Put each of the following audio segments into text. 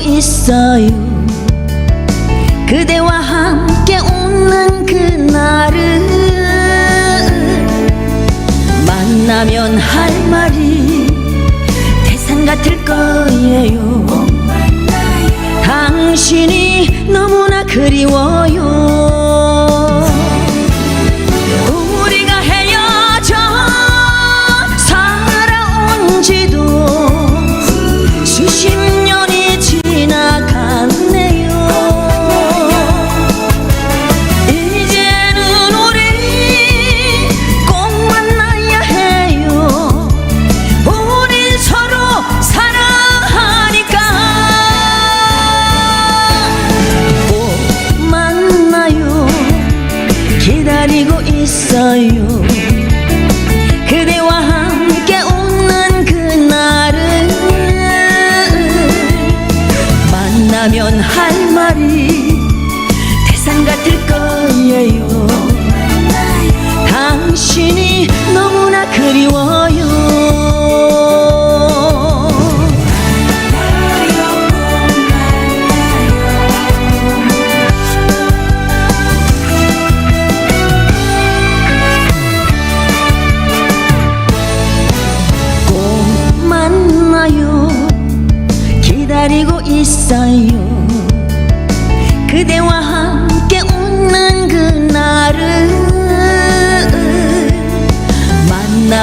있어요. 그대와 함께 웃는 그날은 만나면 할 말이 기다리고 있어요. 그대와 함께 웃는 그날은 만나면 할 말이 대상 같을 거예요. 당신이 너무나 그리워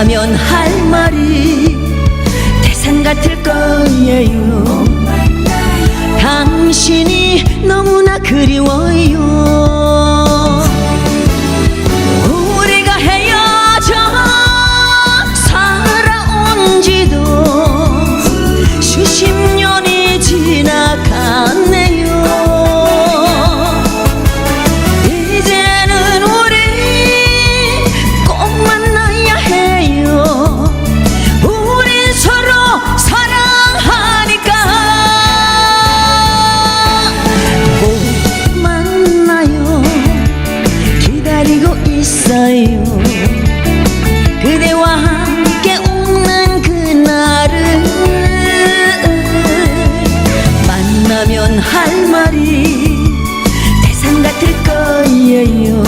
만나면 할 말이 대상 같을 거예요. 당신이 너무나 그리워요 만나면 할 말이 대상 같을 거예요.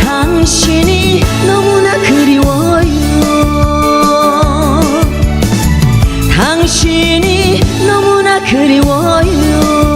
당신이 너무나 그리워요. 당신이 너무나 그리워요